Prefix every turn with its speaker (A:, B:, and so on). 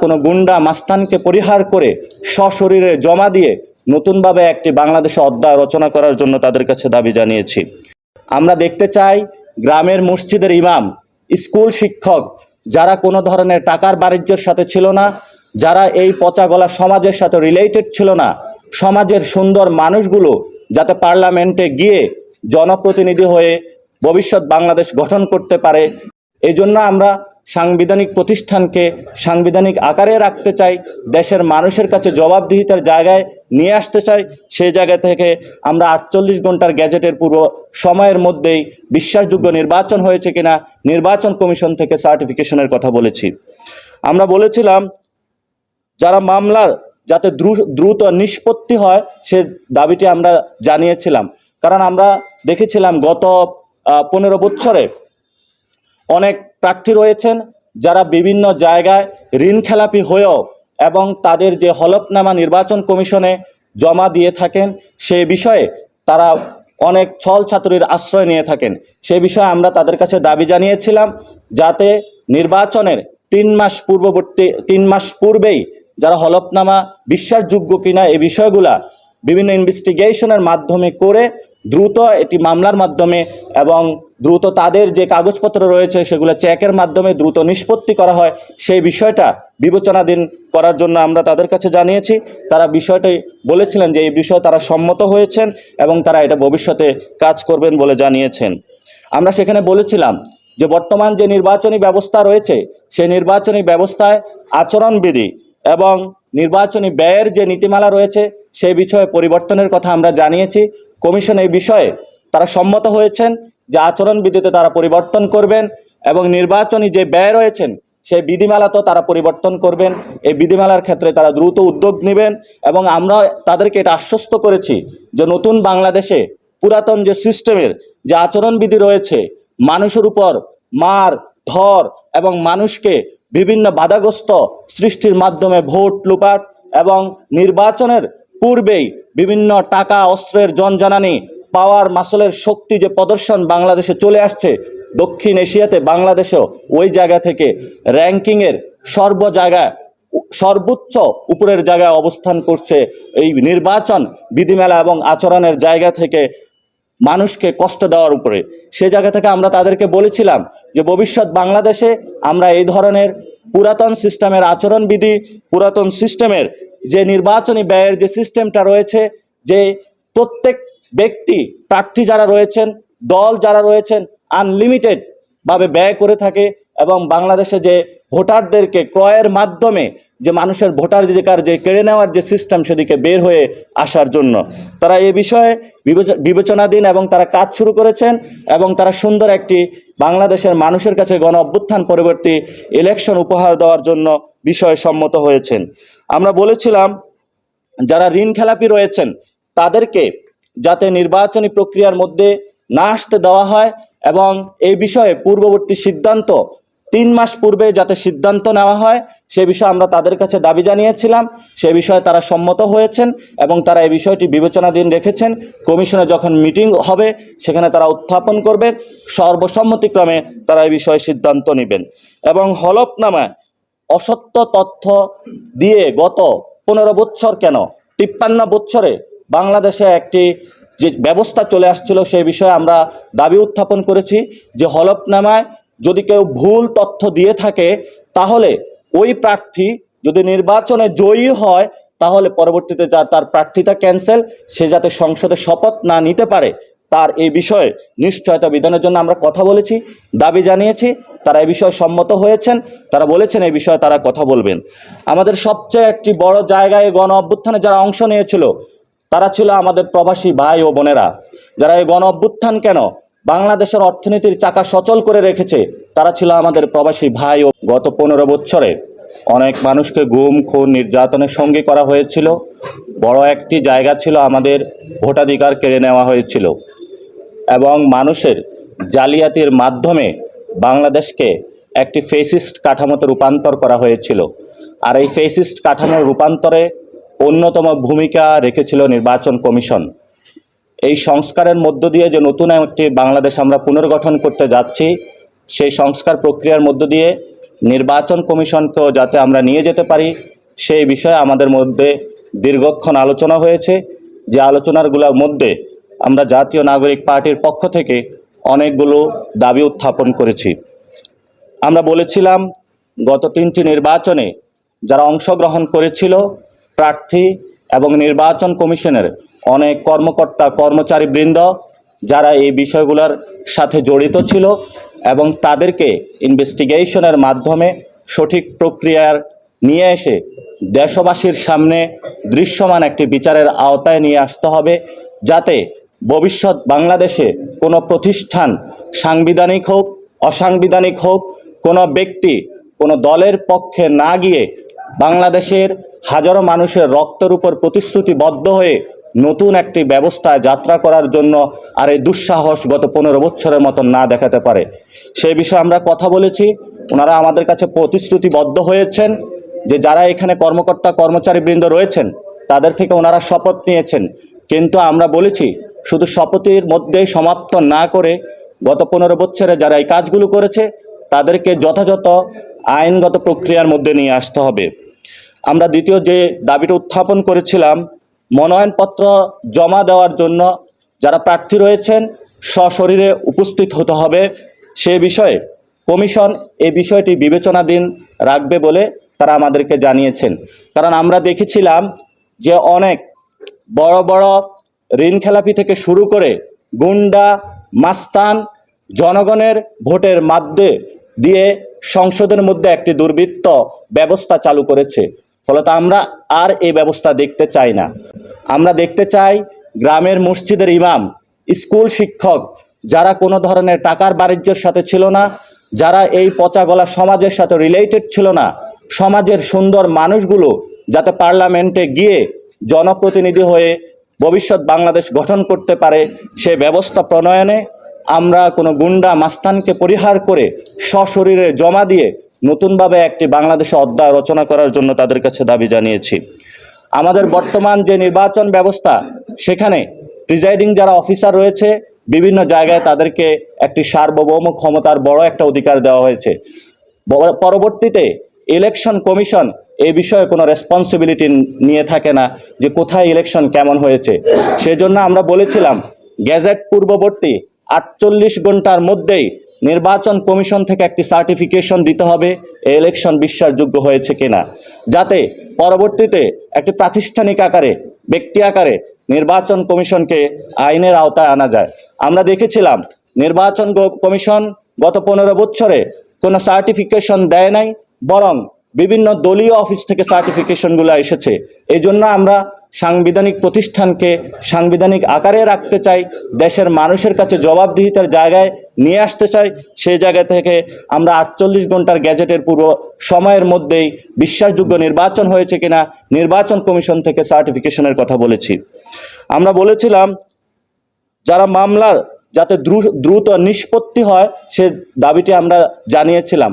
A: কোনো গুন্ডা মাস্তানকে পরিহার করে সশরীরে জমা দিয়ে নতুনভাবে একটি বাংলাদেশে অধ্যায় রচনা করার জন্য তাদের কাছে দাবি জানিয়েছি। আমরা দেখতে চাই গ্রামের মসজিদের ইমাম, স্কুল শিক্ষক, যারা কোনো ধরনের টাকার বাণিজ্যের সাথে ছিল না, যারা এই পচা গলা সমাজের সাথে রিলেটেড ছিল না, সমাজের সুন্দর মানুষগুলো যাতে পার্লামেন্টে গিয়ে জনপ্রতিনিধি হয়ে ভবিষ্যৎ বাংলাদেশ গঠন করতে পারে। এই জন্য আমরা সাংবিধানিক প্রতিষ্ঠানকে সাংবিধানিক আকারে রাখতে চাই, দেশের মানুষের কাছে জবাবদিহিতার জায়গায় নিয়ে আসতে চাই, সেই জায়গা থেকে আমরা আটচল্লিশ ঘণ্টার গ্যাজেটের পূর্ব সময়ের মধ্যেই বিশ্বাসযোগ্য নির্বাচন হয়েছে কিনা, নির্বাচন কমিশন থেকে সার্টিফিকেশনের কথা বলেছি। আমরা বলেছিলাম, যারা মামলার যাতে দ্রুত নিষ্পত্তি হয়, সে দাবিটি আমরা জানিয়েছিলাম। কারণ আমরা দেখেছিলাম গত পনেরো বছরে অনেক প্রার্থী রয়েছেন যারা বিভিন্ন জায়গায় ঋণ খেলাপি হয়েও এবং তাদের যে হলফনামা নির্বাচন কমিশনে জমা দিয়ে থাকেন, সে বিষয়ে তারা অনেক ছল ছাত্রীর আশ্রয় নিয়ে থাকেন। সে বিষয়ে আমরা তাদের কাছে দাবি জানিয়েছিলাম যাতে নির্বাচনের তিন মাস পূর্ববর্তী, তিন মাস পূর্বেই যারা হলফনামা বিশ্বাসযোগ্য কিনা এই বিষয়গুলা বিভিন্ন ইনভেস্টিগেশনের মাধ্যমে করে দ্রুত এটি মামলার মাধ্যমে এবং দ্রুত তাদের যে কাগজপত্র রয়েছে সেগুলো চেকের মাধ্যমে দ্রুত নিষ্পত্তি করা হয়, সেই বিষয়টা বিবেচনাধীন করার জন্য আমরা তাদের কাছে জানিয়েছি। তারা বিষয়টি বলেছিলেন যে এই বিষয়ে তারা সম্মত হয়েছেন এবং তারা এটা ভবিষ্যতে কাজ করবেন বলে জানিয়েছেন। আমরা সেখানে বলেছিলাম যে বর্তমান যে নির্বাচনী ব্যবস্থা রয়েছে, সেই নির্বাচনী ব্যবস্থায় আচরণবিধি এবং নির্বাচনী ব্যয়ের যে নীতিমালা রয়েছে, সেই বিষয়ে পরিবর্তনের কথা আমরা জানিয়েছি। কমিশন এই বিষয়ে তারা সম্মত হয়েছেন যে আচরণবিধিতে তারা পরিবর্তন করবেন এবং নির্বাচনী যে ব্যয় রয়েছেন, সেই বিধিমালাতেও তারা পরিবর্তন করবেন। এই বিধিমালার ক্ষেত্রে তারা দ্রুত উদ্যোগ নেবেন এবং আমরা তাদেরকে এটা আশ্বস্ত করেছি যে নতুন বাংলাদেশে পুরাতন যে সিস্টেমের যে আচরণবিধি রয়েছে, মানুষের উপর মার, ধর এবং মানুষকে বিভিন্ন বাধাগ্রস্ত সৃষ্টির মাধ্যমে ভোট লুপাট এবং নির্বাচনের পূর্বেই বিভিন্ন টাকা, অস্ত্রের জনজানানি পাওয়ার মাসলের শক্তি যে প্রদর্শন বাংলাদেশে চলে আসছে, দক্ষিণ এশিয়াতে বাংলাদেশেও ওই জায়গা থেকে র্যাঙ্কিংয়ের সর্ব জায়গায়, সর্বোচ্চ উপরের জায়গায় অবস্থান করছে এই নির্বাচন, বিধিমেলা এবং আচরণের জায়গা থেকে মানুষকে কষ্ট দেওয়ার উপরে। সে জায়গা থেকে আমরা তাদেরকে বলেছিলাম যে ভবিষ্যৎ বাংলাদেশে আমরা এই ধরনের পুরাতন সিস্টেমের আচরণবিধি, পুরাতন সিস্টেমের যে নির্বাচনী ব্যয়ের যে সিস্টেমটা রয়েছে, যে প্রত্যেক ব্যক্তি, প্রার্থী যারা রয়েছেন, দল যারা রয়েছেন আনলিমিটেড ভাবে ব্যয় করে থাকে এবং বাংলাদেশে যে ভোটারদেরকে ক্রয়ের মাধ্যমে যে মানুষের ভোটাধিকার যে কেড়ে নেওয়ার যে সিস্টেম সেদিকে বের হয়ে আসার জন্য। তারা এ বিষয়ে বিবেচ- বিবেচনাধীন এবং তারা কাজ শুরু করেছেন এবং তারা সুন্দর একটি বাংলাদেশের মানুষের কাছে গণ অভ্যুত্থান পরবর্তী ইলেকশন উপহার দেওয়ার জন্য বিষয়ে সম্মত হয়েছেন। আমরা বলেছিলাম, যারা ঋণ খেলাপি রয়েছেন, তাদেরকে যাতে নির্বাচনী প্রক্রিয়ার মধ্যে না আসতে দেওয়া হয় এবং এই বিষয়ে পূর্ববর্তী সিদ্ধান্ত তিন মাস পূর্বে যাতে সিদ্ধান্ত নেওয়া হয় সে বিষয়ে আমরা তাদের কাছে দাবি জানিয়েছিলাম, সে বিষয়ে তারা সম্মত হয়েছেন এবং তারা এই বিষয়টি বিবেচনাধীন রেখেছেন। কমিশনে যখন মিটিং হবে, সেখানে তারা উত্থাপন করবে। সর্বসম্মতিক্রমে তারা এই বিষয়ে সিদ্ধান্ত নেবেন এবং হলফনামায় অসত্য তথ্য দিয়ে গত পনেরো বৎসর কেন, তিপ্পান্ন বৎসরে বাংলাদেশে একটি যে ব্যবস্থা চলে আসছিল, সেই বিষয়ে আমরা দাবি উত্থাপন করেছি যে হলফনামায় যদি কেউ ভুল তথ্য দিয়ে থাকে, তাহলে ওই প্রার্থী যদি নির্বাচনে জয়ী হয়, তাহলে পরবর্তীতে যা তার প্রার্থিতা ক্যান্সেল সে যাতে সংসদে শপথ না নিতে পারে, তার এই বিষয়ে নিশ্চয়তা বিধানের জন্য আমরা কথা বলেছি, দাবি জানিয়েছি, তারা এই বিষয়ে সম্মত হয়েছেন, তারা বলেছেন এই বিষয়ে তারা কথা বলবেন। আমাদের সবচেয়ে একটি বড় জায়গায় গণ অভ্যুত্থানে যারা অংশ নিয়েছিল, তারা ছিল আমাদের প্রবাসী ভাই ও বোনেরা। যারা এই গণ অভ্যুত্থান কেন? বাংলাদেশের অর্থনীতির চাকা সচল করে রেখেছে, তারা ছিল আমাদের প্রবাসী ভাই ও গত পনেরো বছরে অনেক মানুষকে গুম, খুন, নির্যাতনের সঙ্গী করা হয়েছিল। বড় একটি জায়গা ছিল আমাদের, ভোটাধিকার কেড়ে নেওয়া হয়েছিল। এবং মানুষের জালিয়াতির মাধ্যমে বাংলাদেশকে একটি ফেসিস্ট কাঠামোতে রূপান্তর করা হয়েছিল। আর এই ফেসিস্ট কাঠামোর রূপান্তরে অন্যতম ভূমিকা রেখেছিল নির্বাচন কমিশন। এই সংস্কারের মধ্য দিয়ে যে নতুন একটি বাংলাদেশ আমরা পুনর্গঠন করতে যাচ্ছি, সেই সংস্কার প্রক্রিয়ার মধ্য দিয়ে নির্বাচন কমিশনকেও যাতে আমরা নিয়ে যেতে পারি, সেই বিষয়ে আমাদের মধ্যে দীর্ঘক্ষণ আলোচনা হয়েছে। যে আলোচনাগুলোর মধ্যে আমরা জাতীয় নাগরিক পার্টির পক্ষ থেকে অনেকগুলো দাবি উত্থাপন করেছি। আমরা বলেছিলাম, গত তিনটি নির্বাচনে যারা অংশগ্রহণ করেছিল, প্রার্থী এবং নির্বাচন কমিশনের অনেক কর্মকর্তা, কর্মচারীবৃন্দ যারা এই বিষয়গুলোর সাথে জড়িত ছিল এবং তাদেরকে ইনভেস্টিগেশনের মাধ্যমে সঠিক প্রক্রিয়ার নিয়ে এসে দেশবাসীর সামনে দৃশ্যমান একটি বিচারের আওতায় নিয়ে আসতে হবে যাতে ভবিষ্যৎ বাংলাদেশে কোনো প্রতিষ্ঠান সাংবিধানিক হোক, অসাংবিধানিক হোক, কোনো ব্যক্তি কোনো দলের পক্ষে না গিয়ে বাংলাদেশের হাজারো মানুষের রক্তের উপর প্রতিশ্রুতিবদ্ধ হয়ে নতুন একটি ব্যবস্থায় যাত্রা করার জন্য আর এই দুঃসাহস গত পনেরো বছরের মতন না দেখাতে পারে। সেই বিষয়ে আমরা কথা বলেছি। ওনারা আমাদের কাছে প্রতিশ্রুতিবদ্ধ হয়েছেন যে যারা এখানে কর্মকর্তা, কর্মচারীবৃন্দ রয়েছেন, তাদের থেকে ওনারা শপথ নিয়েছেন। কিন্তু আমরা বলেছি, শুধু শপথের মধ্যেই সমাপ্ত না করে গত পনেরো বছরে যারা এই কাজগুলো করেছে, তাদেরকে যথাযথ আইনগত প্রক্রিয়ার মধ্যে নিয়ে আসতে হবে। আমরা দ্বিতীয় যে দাবিটা উত্থাপন করেছিলাম, মনোনয়নপত্র জমা দেওয়ার জন্য যারা প্রার্থী রয়েছেন, সশরীরে উপস্থিত হতে হবে। সে বিষয়ে কমিশন এই বিষয়টি বিবেচনাধীন রাখবে বলে তারা আমাদেরকে জানিয়েছেন। কারণ আমরা দেখেছিলাম যে অনেক বড় বড় ঋণ খেলাপি থেকে শুরু করে গুন্ডা, মাস্তান জনগণের ভোটের মাধ্যমে দিয়ে সংসদের মধ্যে একটি দুর্বৃত্ত ব্যবস্থা চালু করেছে। ফলত আমরা আর এই ব্যবস্থা দেখতে চাই না। আমরা দেখতে চাই গ্রামের মসজিদের ইমাম, স্কুল শিক্ষক যারা কোনো ধরনের টাকার বাণিজ্যের সাথে ছিল না, যারা এই পচা গলা সমাজের সাথে রিলেটেড ছিল না, সমাজের সুন্দর মানুষগুলো যাতে পার্লামেন্টে গিয়ে জনপ্রতিনিধি হয়ে ভবিষ্যৎ বাংলাদেশ গঠন করতে পারে সে ব্যবস্থা প্রণয়নে আমরা কোনো গুন্ডা মাস্তানকে পরিহার করে সশরীরে জমা দিয়ে নতুনভাবে একটি বাংলাদেশে অধ্যায় রচনা করার জন্য তাদের কাছে দাবি জানিয়েছি। আমাদের বর্তমান যে নির্বাচন ব্যবস্থা, সেখানে প্রিজাইডিং যারা অফিসার রয়েছে, বিভিন্ন জায়গায় তাদেরকে একটি সার্বভৌম ক্ষমতার বড় একটা অধিকার দেওয়া হয়েছে। পরবর্তীতে ইলেকশন কমিশন এই বিষয়ে কোনো রেসপন্সিবিলিটি নিয়ে থাকে না যে কোথায় ইলেকশন কেমন হয়েছে। সেজন্য আমরা বলেছিলাম গ্যাজেট পূর্ববর্তী আটচল্লিশ ঘণ্টার মধ্যেই নির্বাচন কমিশন থেকে একটি সার্টিফিকেশন দিতে হবে ইলেকশন বিশ্বাসযোগ্য হয়েছে কিনা। যাতে পরবর্তীতে একটি প্রাতিষ্ঠানিক আকারে, ব্যক্তি আকারে নির্বাচন কমিশনকে আইনের আওতায় আনা যায়। আমরা দেখেছিলাম, নির্বাচন কমিশন গত পনেরো বছরে কোনো সার্টিফিকেশন দেয় নাই, বরং বিভিন্ন দলীয় অফিস থেকে সার্টিফিকেশনগুলো এসেছে। এই জন্য আমরা সাংবিধানিক প্রতিষ্ঠানকে সাংবিধানিক আকারে রাখতে চাই, দেশের মানুষের কাছে জবাবদিহিতার জায়গায় নিয়ে আসতে চাই, সেই জায়গা থেকে আমরা আটচল্লিশ ঘণ্টার গ্যাজেটের পূর্ব সময়ের মধ্যেই বিশ্বাসযোগ্য নির্বাচন হয়েছে কিনা, নির্বাচন কমিশন থেকে সার্টিফিকেশনের কথা বলেছি। আমরা বলেছিলাম, যারা মামলার যাতে দ্রুত নিষ্পত্তি হয়, সে দাবিটি আমরা জানিয়েছিলাম।